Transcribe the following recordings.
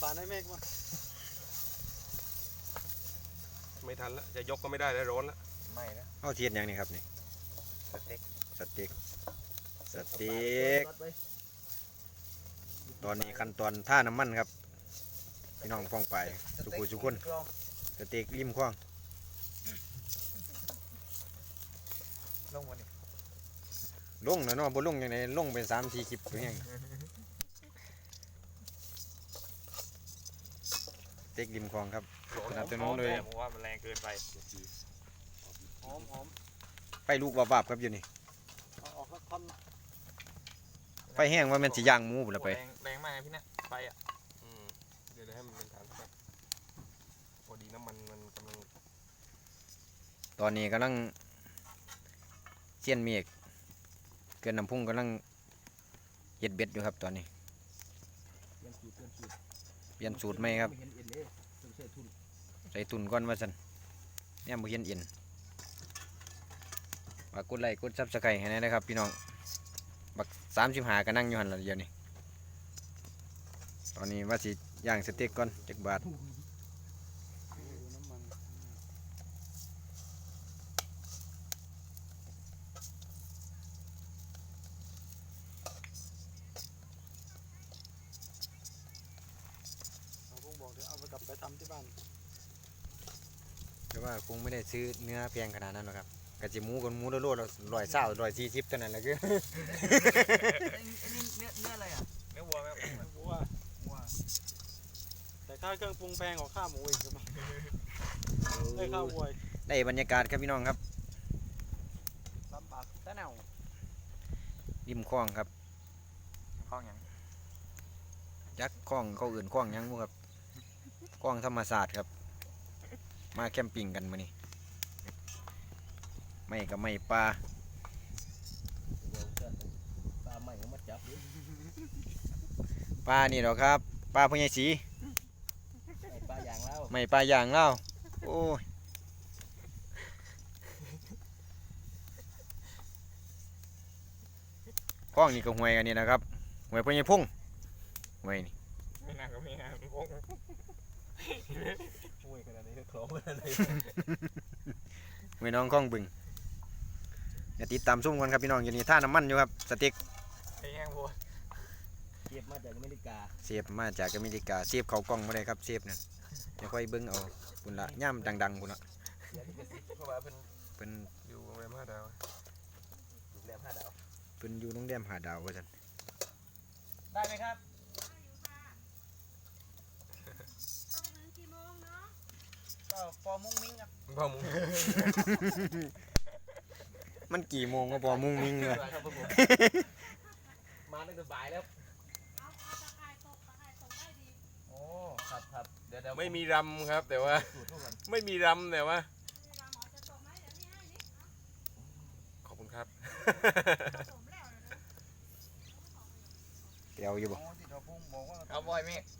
ปลาในเมฆมาไม่ทันแล้วจะยกก็ไม่ได้แล้วร้อนแล้วไม่นะเอาเทียนยังนี่ครับนี่สเต็กสเต็กสเต็กตอนนี้ขั้นตอนท่าน้ำมันครับพี่น้องฟ้องไปสุกุสุคนสเต็กริมคว้างลงมาดิลงแล้วเนาะบ่ลงยังไงลงเป็นสามทีคลิปเป็นยังสเต็กริมคลองครับสนับสนุนโดยผมว่ามันแรงเกินไปหอมหอมไฟลูกวาบๆครับอยู่นี่เอาออกสักท่อนไฟแห้งว่ามันสิย่างหมูบุละไปแรงแรงมากนะพี่นะไฟอะอืมเดี๋ยวเดี๋ยวให้มันเป็นฐานสักแป๊บพอดีน้ำมันมันกำลังตอนนี้กำลังเสี้ยนเมฆเกินน้ำพุ่งกำลังเย็ดเบ็ดอยู่ครับตอนนี้เปลี่ยนสูตรเปลี่ยนสูตรเปลี่ยนสูตรไหมครับ ส่ทุนใส่ตุนก้อนว่าสันเนี่ยบ่เห็นเอ็นฝากกดไลค์กดซับสไครต์ให้นอยนะครับ พี่น้อง บักสามสิบหาก็นั่งอยู่หันละเดียวนี่ ตอนนี้ว่าสิย่างสเต็กก่อนจักบาท ดูน้ำมันเราคงบอกเดี๋ยวเอาไปกลับไปทำที่บ้าน แต่ ว่าคงไม่ได้ซื้อเนื้อแพงขนาดนั้นหรอกครับกะจิหมูกับหมูโลดๆร้อยเศร้าร้อยสี่สิบเท่านั้นแหละคือไอ้นี่เนื้อเนื้ออะไรอะเนื้อวัวไหมวัววัวแต่ค่าเครื่องปรุงแพงกว่าค่าหมูอีกครับได้ค่าวัวอีกได้บรรยากาศครับพี่น้องครับลำบากแต่แนวริมคลองครับข้องยังยักษ์คลองเขาอื่นคลองหยังบ่ครับคลองธรรมศาสตร์ครับ มาแคมปิ้งกันมานี่ไม่กับไม่ปลาเดี๋ยวจะปลาใหม่เอามาจับดิปลานี่เหรอครับปลาพญายสีไอ้ปลาอย่างแล้วไม่ปลาอย่างเล่าโอ้ยคลองนี่ก็ห่วยกันนี่นะครับห่วยพญายพุ่งห่วยนี่ไม่น่าก็ไม่น่ามันคง คล้องขนาดนี้ห่น้องคลองบึงอย่าติดตามซุ่มกันครับพี่น้องอยู่นี่ท่าน้ำมันอยู่ครับสเต็กไอ้แห้งวัวเก็บมาจากอเมริกาเสียบมาจากอเมริกาเสียบเขากล้องมาได้ครับเสียบนั่นเดี๋ยวค่อยเบิ้งเอาปุ่นละย่ำดังๆปุ่นละเพราะว่าเป็นเป็นอยู่โรงแรมห้าดาวโรงแรมห้าดาวเป็นอยู่โรงแรมหาดาวว่าซั่นได้ไหมครับ ต้องถึงกี่โมงเนาะ ก็ปอมุ้งมิ้งครับพ่อมึงมันกี่โมงก็พอมุ่งมิ่งเลยครับผมมาตั้งแต่บ่ายแล้วเอาเอาตะข่ายตกตะข่ายตกได้ดีโอ้ครับครับเดี๋ยวเดี๋ยวไม่มีรำครับ แต่ว่า สูตรเท่ากันไม่มีรำแต่ว่าเวลาหมอจะตกไหมเดี๋ยวนี้ให้นิดขอบคุณครับเอาสมแล้วเลยนะเปียวอยู่บ่ อ๋อที่เราพุ่งบอกว่า เอาบอยไหม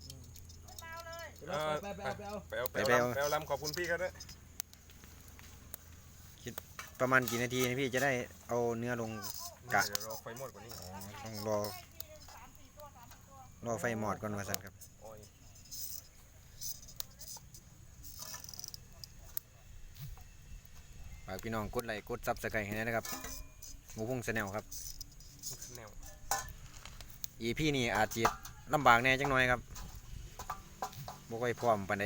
เบา เลยเดี๋ยวเราไปไปไปเอาไปเอาไปไปเอาเอาลำไปเอาลำขอบคุณพี่เขาด้วยประมาณกี่นาทีนะพี่จะได้เอาเนื้อลงกะเดี๋ยวรอไฟหมดกว่านี้ต้องรอได้ทีหนึ่งสามสี่ตัวสามสี่ตัวรอไฟหมอดก่อนว่าซั่นครับโอ้ยฝากพี่น้องกดไลค์กดซับสไครต์ให้หน่อยนะครับหมูพุ่งแนลครับแนวอีพี่นี่อาจจะลำบากแน่จังหน่อยครับ บ่ค่อยพร้อมปานใด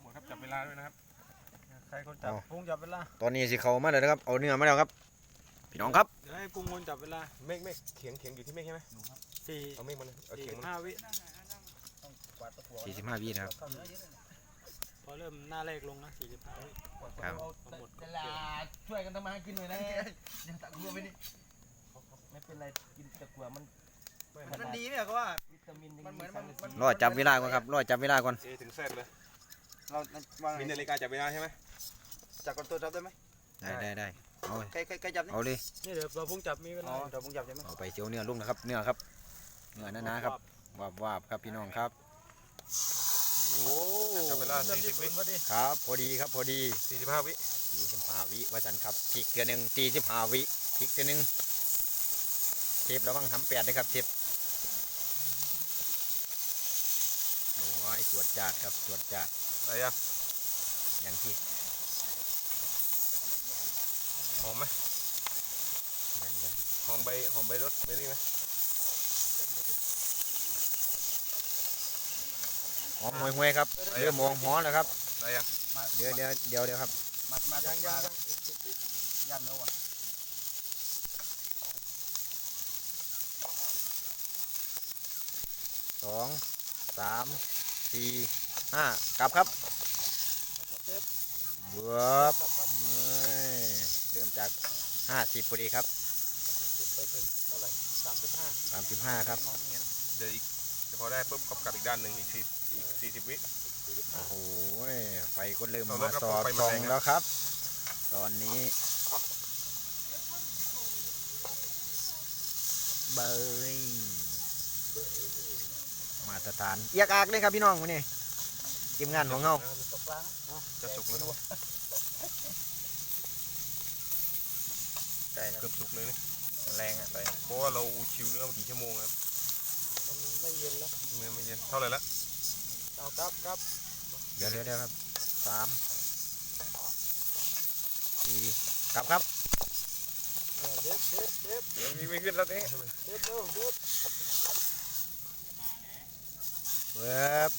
หมดครับจับเวลาด้วยนะครับ ใครคนจับปรุงจับเวลา ตอนนี้สิเข้ามาแล้วนะครับ เอาเนื้อมาแล้วครับ พี่น้องครับ เดี๋ยวให้ปรุงคนจับเวลา เมฆเมฆเขียงเขียงอยู่ที่เมฆใช่ไหมสี่เอาเมฆมาเลยเอาสี่เขียงมาห้าวิกวาดตะกั่ว45วินะครับเข้าเนื้อเยอะเลยนะพอ เริ่มหน้าเลขลงนะสี่สิบห้าวิครับเอาเวลาช่วยกันทำมาหากินหน่อยนะยังตะกั่วไปนี่ไม่เป็นไรกินตะกั่วมันมันดีเนี่ยก็ว่าวิตามินมันเหมือนมันมันรอจับเวลาก่อนครับรอจับเวลาก่อนเอถึงแซดเลยเราวางมีนาฬิกาจับเวลาใช่ไหมจับคนตัวจับได้ไหมได้ได้ได้เอาใครใครใครจับนี่เอาเลยนี่เดี๋ยวเราปรุงจับมีเวลาอ๋อเดี๋ยวปรุงจับใช่ไหมเอาไปเจียวเนื้อลุงนะครับเนื้อครับเนื้อหนาๆครับวาบวาบๆครับพี่น้องครับ โอ้จับเวลาลาเริ่มสี่ที่สิบศูวินย์พอดีครับ พอดีครับพอดีสี่สิบห้าวิสี่สิบห้าวิว่าจันครับพริกเกลือหนึ่งสี่สิบห้าวิพริกเกลือหนึ่งเทประวังทำแปดนะครับเทปโอ้ยตรวจจัดครับตรวจจัดอะไรยังอย่างที่หอมไหมอย่างอย่างหอมใบหอมใบรสเมลี่ไหม หอมห่วยๆครับเริ่มมองหอแล้วครับอะไรยังเดี๋ยวเดี๋ยวเดี๋ยวเดี๋ยวครับมามายังยังยังอีกสิบวิยันแล้วว่ะสองสามสี่ห้ากลับครับเบือบกลับครับเอ้ยเริ่มจากห้าสิบพอดีครับสิบไปถึงเท่าไหร่สามสิบห้าสามสิบห้าครับเดี๋ยวอีก พอได้ปุ๊บก็กลับอีกด้านหนึ่งอีกสี่อีกสี่สิบวิสี่สิบโอ้ห้าโหไฟก็เริ่มเอารมาถกระสป๋อองบไฟตมารงแรงนะแล้วครับ ตอนนี้ เบยมาตรฐานเอียกอากเลยครับพี่น้องวันนี้ทีมงานของเราตกปลานะจะสุกแล้วนะไก่นะเกือบสุกเลยนี่มันแรงอะไปเพราะว่าเราชิวเนื้อมากี่ชั่วโมงครับมัน ไม่เย็นแล้วเนื้อไม่เย็นเท่าไหร่ละเอากลับกลับเดี๋ยวเดี๋ยวเดี๋ยวครับสามสี่กลับครับเด็ดเด็ดเด็ดเดี๋ยวมีไม่ขึ้นแล้วเต้เด็ดเร็วเด็ดเบิบ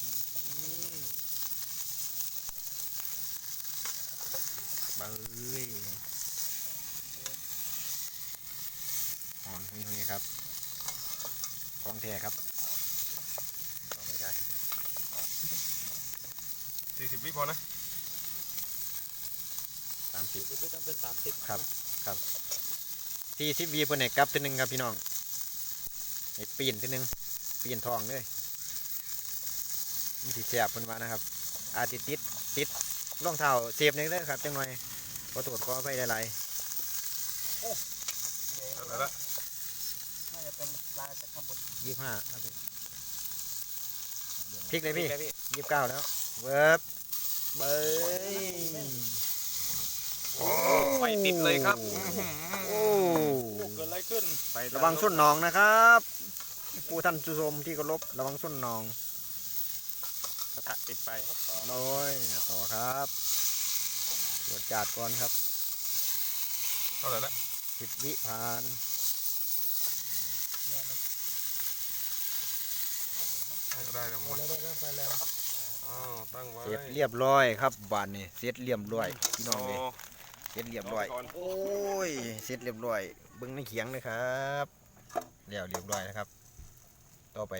เบยอ่อนหุยๆครับ ของแท้ครับเอาไม่ได้ สี่สิบวิพอนะสามสิสี่บสิบวิต้องเป็นสามสิบครับสี่สิบวีเพิ่นให้กลับทีหนึงครับพี่น้องให้ปีนทีหนึงปีนทองเลยนี่สิแสบเพิ่นว่านะครับ อาจสิติดติดรองเท้าเสียบหนึงเด้อครับจังหน่อยขอโทษขอไปหลายเท่าไหร่ละน่าจะเป็นปลาจากข้างบนๆยี่ห้าพลิกเลยพี่ได้พี่ยี่สิบเก้าแล้ว เวิร์บเบยไฟติดเลยครับโอ้โอ้เกิดอะไรขึ้นระวังส้นหนองนะครับ ผู้ท่านผู้ชมที่เคารพระวังส้นหนองกระทะติดไฟโอ้ยต่อครับตรวจจัดก่อนครับเท่าไหร่ละสิบวิผ่านก็ได้แล้วผมว่าได้ได้ได้ไฟแรงอ้าวตั้งไว้ เสร็จเรียบร้อยครับบานนี่เสร็จเรียบร้อยพี่น้องเลยโเสร็จเรียบร้อยก่อนโอ้ยเสร็จเรียบร้อยเบิ้งในเขียงเลยครับเรียบเรียบร้อยนะครับ ต่อไป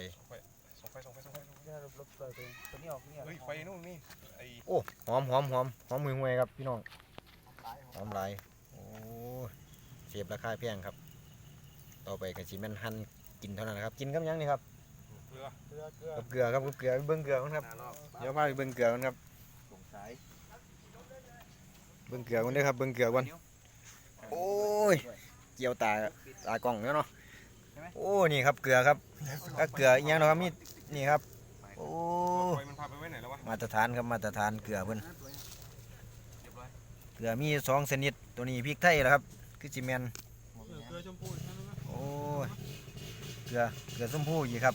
ส่องไฟส่องไฟส่องไฟส่องไฟได้ลบเลยตัวตัวนี้ออกนี่ออกเฮ้ยไฟนู่นนี่ไอโอ้หอมหอมหอมหอมมือหวยครับพี่น้องหอมหลายโอ้ยเสียบราคาแพงครับ ต่อไปก็สิแม่นหั่นกินเท่านั้นนะครับ กินกับหยังนี่ครับเกลื อเกลือเกลือกับเกลือครับกับเกลือเบิ้งเกลือก่อนครับนานรอบเดี๋ยวพาไปเบิ้งเกลือก่อนครับสงสัยเบิ้งเกลือก่อนเด้อครับเบิ้งเกลือก่อนโอ้ยเกี่ยวตาตากล้องแล้วเนาะโอ้นี่ครับเกลือครับก็เกลืออีกอย่างเนาะครับมีนี่ครับโอ้ไฟมันพาไปไว้ไหนแล้ววะมาตรฐานครับมาตรฐานเกลือเพิ่นเรียบร้อยเกลือมีสองชนิดตัวนี้พริกไทยแหละครับคือจิแมนเกลือเกลือชมพูใช่ไหมครับโอ้ยเกลือเกลือส้มพูอยู่ครับ